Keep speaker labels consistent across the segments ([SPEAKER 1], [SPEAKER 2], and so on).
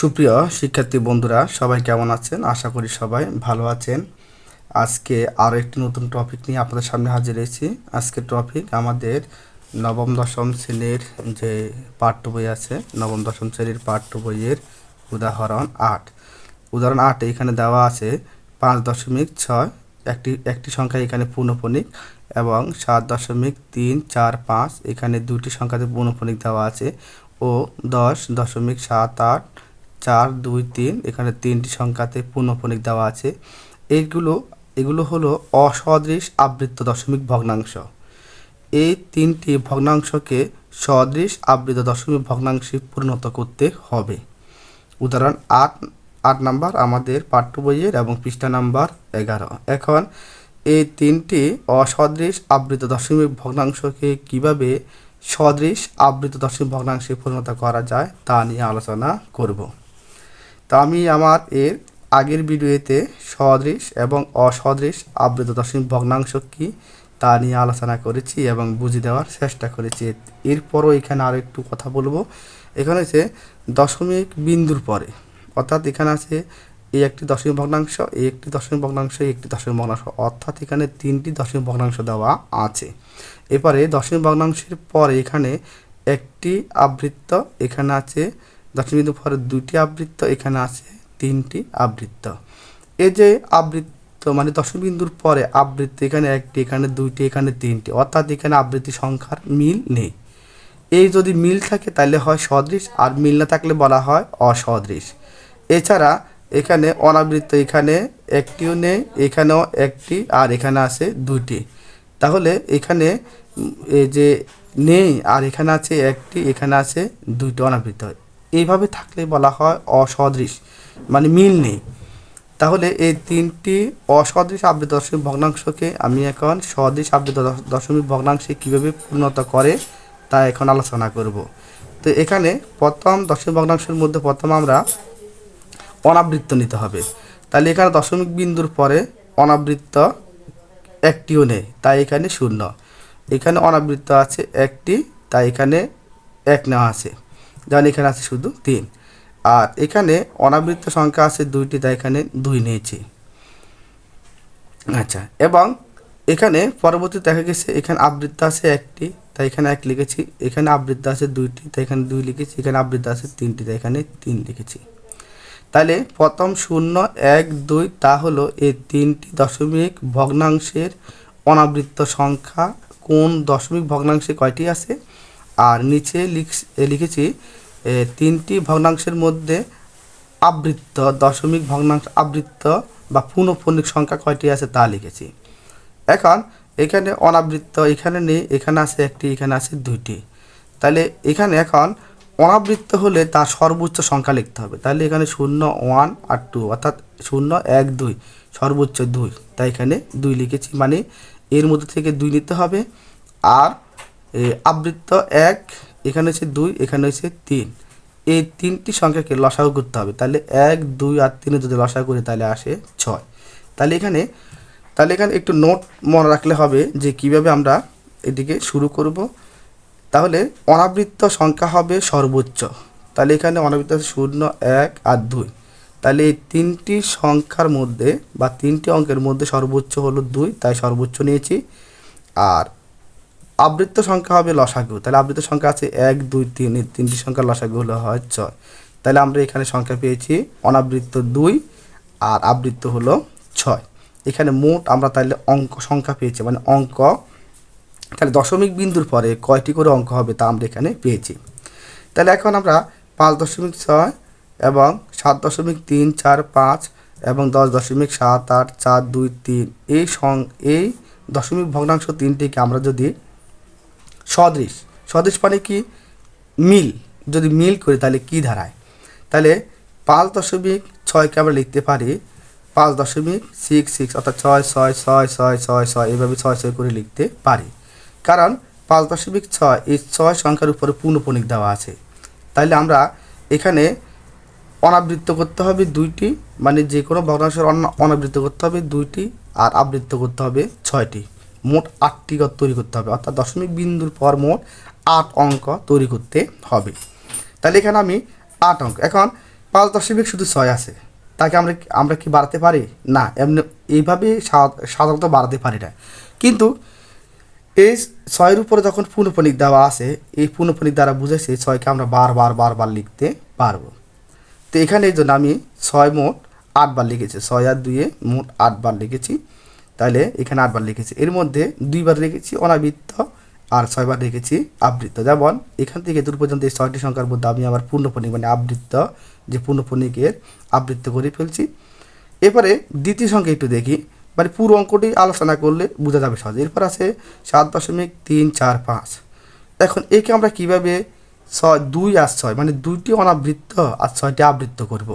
[SPEAKER 1] সুপ্রিয় শিক্ষার্থী বন্ধুরা, সবাই কেমন আছেন? আশা করি সবাই ভালো আছেন। আজকে আরও একটি নতুন টপিক নিয়ে আপনাদের সামনে হাজির হয়েছি। আজকের টপিক আমাদের নবম, দশম শ্রেণির যে পাঠ্য বই আছে, নবম, দশম শ্রেণির পাঠ্য বইয়ের উদাহরণ আট। উদাহরণ আট এখানে দেওয়া আছে, পাঁচ দশমিক ছয় একটি একটি সংখ্যা এখানে পূর্ণপণিক এবং সাত দশমিক তিন চার পাঁচ এখানে দুটি সংখ্যাতে পূর্ণপণিক দেওয়া আছে ও দশ দশমিক সাত আট চার, দুই, তিন, এখানে তিনটি সংখ্যাতে পূর্ণপণিক দেওয়া আছে। এইগুলো এগুলো হলো অসদৃশ আবৃত্ত দশমিক ভগ্নাংশ। এই তিনটি ভগ্নাংশকে সদৃশ আবৃত দশমিক ভগ্নাংশে পরিণত করতে হবে। উদাহরণ আট আট নাম্বার আমাদের পাঠ্য বইয়ের এবং পৃষ্ঠা নাম্বার এগারো। এখন এই তিনটি অসদৃশ আবৃত দশমিক ভগ্নাংশকে কীভাবে সদৃশ আবৃত দশমিক ভগ্নাংশে পরিণত করা যায় তা নিয়ে আলোচনা করব। তো আমি আমার এর আগের ভিডিওতে সদৃশ এবং অসদৃশ আবৃত দশমিক ভগ্নাংশ কি তা নিয়ে আলোচনা করেছি এবং বুঝে দেওয়ার চেষ্টা করেছি। এরপরও এখানে আরও একটু কথা বলব। এখানে হচ্ছে দশমিক বিন্দুর পরে। অর্থাৎ এখানে আছে এই একটি দশমিক ভগ্নাংশ এই একটি দশমিক ভগ্নাংশ একটি দশমিক ভগ্নাংশ। অর্থাৎ এখানে তিনটি দশমিক ভগ্নাংশ দেওয়া আছে। এরপরে দশমিক ভগ্নাংশের পরে এখানে একটি আবৃত্ত, এখানে আছে দশমিক পরে দুটি আবৃত্ত এখানে আছে, তিনটি আবৃত্ত। এই যে আবৃত্ত মানে দশমিক বিন্দুর পরে আবৃত্তি, এখানে একটি, এখানে দুইটি, এখানে তিনটি, অর্থাৎ এখানে আবৃত্তি সংখ্যার মিল নেই। এই যদি মিল থাকে তাহলে হয় সদৃশ, আর মিল না থাকলে বলা হয় অসদৃশ। এছাড়া এখানে অনাবৃত্ত, এখানে একটিও নেই, এখানেও একটি, আর এখানে আছে দুইটি। তাহলে এখানে এই যে নেই, আর এখানে আছে একটি, এখানে আছে দুইটি অনাবৃত্ত। এইভাবে থাকলে বলা হয় অসদৃশ মানে মিল নেই। তাহলে এই তিনটি অসদৃশ আবৃত দশমিক ভগ্নাংশকে আমি এখন সদৃশ আবৃত দশ- দশমিক ভগ্নাংশে কীভাবে পূর্ণত করে তা এখন আলোচনা করব। তো এখানে প্রথম দশমিক ভগ্নাংশের মধ্যে প্রথম আমরা অনাবৃত্ত নিতে হবে। তাহলে এখানে দশমিক বিন্দুর পরে অনাবৃত্ত একটিও নেই, তাই এখানে শূন্য। এখানে অনাবৃত্ত আছে একটি, তাই এখানে এক নেওয়া আছে। যেমন এখানে আছে শুধু তিন। আর এখানে অনাবৃত্ত সংখ্যা আছে দুইটি, তাই এখানে দুই নিয়েছি। আচ্ছা এবং এখানে পরবর্তী দেখা গেছে, এখানে আবৃত্ত আছে একটি, তাই এখানে এক লিখেছি। এখানে আবৃত্ত আছে দুইটি, তাই এখানে দুই লিখেছি। এখানে আবৃত্ত আছে তিনটি, তাই এখানে তিন লিখেছি। তাহলে প্রথম শূন্য, এক, দুই, তা হলো এই তিনটি দশমিক ভগ্নাংশের অনাবৃত্ত সংখ্যা। কোন দশমিক ভগ্নাংশে কয়টি আছে? আর নিচে লিখেছি তিনটি ভগ্নাংশের মধ্যে আবৃত্ত, দশমিক ভগ্নাংশ আবৃত্ত বা পুনঃপণিক সংখ্যা কয়টি আছে তা লিখেছি। এখন এখানে অনাবৃত্ত, এখানে নেই, এখানে আছে একটি, এখানে আছে দুইটি। তাহলে এখানে এখন অনাবৃত্ত হলে তার সর্বোচ্চ সংখ্যা লিখতে হবে। তাহলে এখানে শূন্য, ওয়ান আর টু, অর্থাৎ শূন্য, এক, দুই, সর্বোচ্চ দুই। তাই এখানে দুই লিখেছি মানে এর মধ্যে থেকে দুই নিতে হবে। আর আবৃত্ত এক, এখানে হচ্ছে দুই, এখানে হচ্ছে তিন। এই তিনটি সংখ্যাকে লসাগু করতে হবে। তাহলে এক, দুই আর তিনে যদি লসাগু করি, তাহলে আসে ছয়। তাহলে এখানে তাহলে এখানে একটু নোট মনে রাখলে হবে যে কীভাবে আমরা এটিকে শুরু করব। তাহলে অনাবৃত্ত সংখ্যা হবে সর্বোচ্চ। তাহলে এখানে অনাবৃত্ত শূন্য, এক আর দুই। তাহলে এই তিনটি সংখ্যার মধ্যে বা তিনটি অঙ্কের মধ্যে সর্বোচ্চ হলো দুই, তাই সর্বোচ্চ নিয়েছি। আর আবৃত্ত সংখ্যা হবে লসাগু। তাহলে আবৃত্ত সংখ্যা আছে এক, দুই, তিন, এই তিনটি সংখ্যা লসাগু হলো হয় ছয়। তাহলে আমরা এখানে সংখ্যা পেয়েছি অনাবৃত্ত দুই আর আবৃত্ত হলো ছয়। এখানে মোট আমরা তাহলে অঙ্ক সংখ্যা পেয়েছি মানে অঙ্ক। তাহলে দশমিক বিন্দুর পরে কয়টি করে অঙ্ক হবে তা আমরা এখানে পেয়েছি। তাহলে এখন আমরা পাঁচ দশমিক ছয় এবং সাত দশমিক তিন, চার, পাঁচ এবং দশ দশমিক সাত, আট, চার, দুই, তিন, এই সং, এই দশমিক ভগ্নাংশ তিনটিকে আমরা যদি সদৃশ সদৃশ মানে কি? মিল। যদি মিল করি তাহলে কি ধারায়? তাহলে পাঁচ দশমিক ছয়কে আমরা লিখতে পারি পাঁচ দশমিক সিক্স সিক্স অর্থাৎ ছয় ছয় ছয় ছয় ছয় ছয় এভাবে ছয় ছয় করে লিখতে পারি। কারণ পাঁচ দশমিক ছয় এই ছয় সংখ্যার উপরে পূর্ণপণিক দেওয়া আছে। তাইলে আমরা এখানে অনাবৃত্ত করতে হবে দুইটি মানে যে কোনো ভগ্নাংশের অনা- অনাবৃত্ত করতে হবে দুইটি আর আবৃত্ত করতে হবে ছয়টি। মোট আটটি ঘর তৈরি করতে হবে। অর্থাৎ দশমিক বিন্দুর পর মোট আট অঙ্ক তৈরি করতে হবে। তাহলে এখানে আমি আট অঙ্ক, এখন পাঁচ দশমিক শুধু ছয় আছে। তাকে আমরা আমরা কি বাড়াতে পারি? না, এমনি এইভাবে সাধারণত বাড়াতে পারি না। কিন্তু এই ছয়ের উপরে যখন পূর্ণপণিক দেওয়া আছে, এই পূর্ণপণিক দ্বারা বুঝেছে ছয়কে আমরা বারবার বারবার লিখতে পারব। তো এখানে এই জন্য আমি ছয় মোট আটবার লিখেছি। ছয় আর দুইয়ে মোট আটবার লিখেছি। তাহলে এখানে আটবার লিখেছি। এর মধ্যে দুইবার লিখেছি, অনাবৃত্ত আর ছয়বার লিখেছি আবৃত্ত। যেমন এখান থেকে দূর পর্যন্ত এই ছয়টি সংখ্যার মধ্যে আমি আবার পূর্ণপণিক মানে আবৃত্ত, যে পূর্ণপণিকের আবৃত্ত করে ফেলছি। এরপরে দ্বিতীয় সংখ্যা একটু দেখি। মানে পুরো অঙ্কটি আলোচনা করলে বোঝা যাবে সহজে। এরপর আছে সাত দশমিক তিন চার পাঁচ। এখন একে আমরা কীভাবে ছয়, দুই আর ছয় মানে দুইটি অনাবৃত্ত আর ছয়টি আবৃত্ত করব।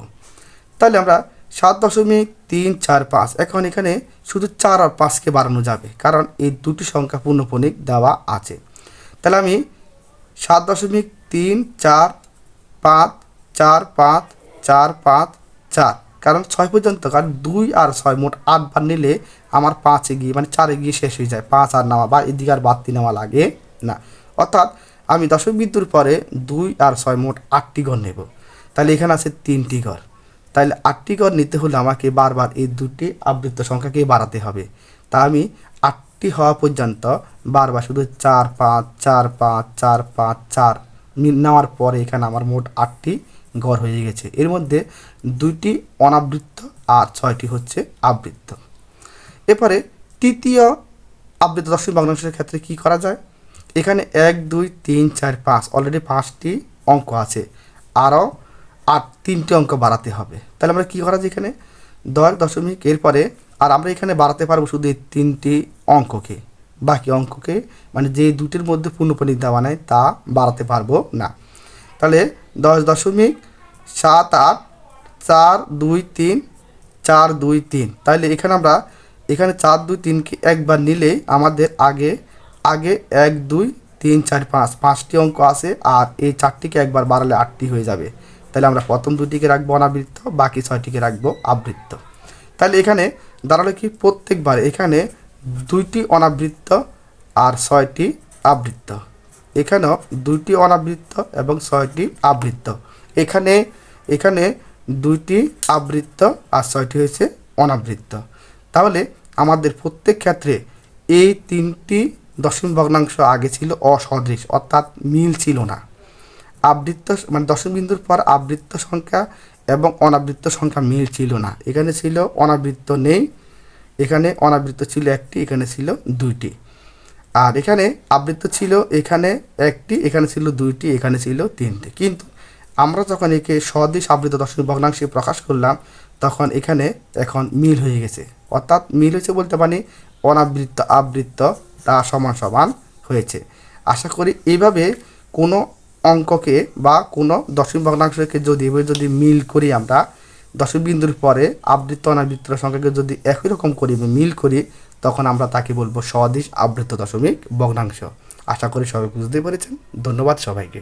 [SPEAKER 1] তাহলে আমরা সাত দশমিক তিন চার পাঁচ। এখন এখানে শুধু চার আর পাঁচকে বাড়ানো যাবে, কারণ এই দুটি সংখ্যা পূর্ণপণিক দেওয়া আছে। তাহলে আমি সাত দশমিক তিন চার পাঁচ চার পাঁচ চার পাঁচ, চার। কারণ ছয় পর্যন্ত, কারণ দুই আর ছয় মোট আটবার নিলে আমার পাঁচে গিয়ে মানে চারে গিয়ে শেষ হয়ে যায়। পাঁচ আর নেওয়া বা এদিকে আর বাড়তি নেওয়া লাগে না। অর্থাৎ আমি দশমিক বিন্দুর পরে দুই আর ছয় মোট আটটি ঘর নেব। তাহলে এখানে আছে তিনটি ঘর। তাহলে আটটি ঘর নিতে হলে আমাকে বারবার এই দুটি আবৃত্ত সংখ্যাকে বাড়াতে হবে। তা আমি আটটি হওয়া পর্যন্ত বারবার শুধু চার, পাঁচ চার পাঁচ চার পাঁচ, চার নেওয়ার পরে এখানে আমার মোট আটটি ঘর হয়ে গেছে। এর মধ্যে দুইটি অনাবৃত্ত আর ছয়টি হচ্ছে আবৃত্ত। এরপরে তৃতীয় আবৃত্ত দশমিক ভগ্নাংশের ক্ষেত্রে কি করা যায়? এখানে এক, দুই, তিন, চার, পাঁচ অলরেডি পাঁচটি অঙ্ক আছে। আরও আট, তিনটি অঙ্ক বাড়াতে হবে। তাহলে আমরা কী করা এখানে? দশ দশমিক, এরপরে আর আমরা এখানে বাড়াতে পারব শুধু এই তিনটি অঙ্ককে। বাকি অঙ্ককে মানে যে দুটির মধ্যে পূর্ণপণিক দেওয়া নেই তা বাড়াতে পারব না। তাহলে দশ দশমিক, সাত আট, চার দুই তিন, চার দুই তিন। তাহলে এখানে আমরা, এখানে চার দুই তিনকে একবার নিলে আমাদের আগে আগে এক, দুই, তিন, চার, পাঁচ, পাঁচটি অঙ্ক আছে আর এই চারটিকে একবার বাড়ালে আটটি হয়ে যাবে। তাহলে আমরা প্রথম দুটিকে রাখব অনাবৃত্ত, বাকি ছয়টিকে রাখব আবৃত্ত। তাহলে এখানে দাঁড়াল কি প্রত্যেকবার এখানে দুইটি অনাবৃত্ত আর ছয়টি আবৃত্ত। এখানেও দুইটি অনাবৃত্ত এবং ছয়টি আবৃত্ত। এখানে এখানে দুইটি আবৃত্ত আর ছয়টি হয়েছে অনাবৃত্ত। তাহলে আমাদের প্রত্যেক ক্ষেত্রে এই তিনটি দশমিক ভগ্নাংশ আগে ছিল অসদৃশ, অর্থাৎ মিল ছিল না। আবৃত্ত মানে দশম বিন্দুর পর আবৃত্ত সংখ্যা এবং অনাবৃত্ত সংখ্যা মিল ছিল না। এখানে ছিল অনাবৃত্ত নেই, এখানে অনাবৃত্ত ছিল একটি, এখানে ছিল দুইটি। আর এখানে আবৃত্ত ছিল এখানে একটি, এখানে ছিল দুইটি, এখানে ছিল তিনটি। কিন্তু আমরা যখন একে সদৃশ আবৃত দশমিক ভগ্নাংশে প্রকাশ করলাম, তখন এখানে এখন মিল হয়ে গেছে। অর্থাৎ মিল হয়েছে বলতে পারি অনাবৃত্ত আবৃত্ত তা সমান সমান হয়েছে। আশা করি এইভাবে কোনো অঙ্ককে বা কোনো দশমিক ভগ্নাংশকে যদি এভাবে যদি মিল করি আমরা দশমিক বিন্দুর পরে আবৃত্ত অনাবৃত্ত সংখ্যাকে যদি একই রকম করি মিল করি, তখন আমরা তাকে বলব সদিশ আবৃত্ত দশমিক ভগ্নাংশ। আশা করি সবাই বুঝতে পেরেছেন। ধন্যবাদ সবাইকে।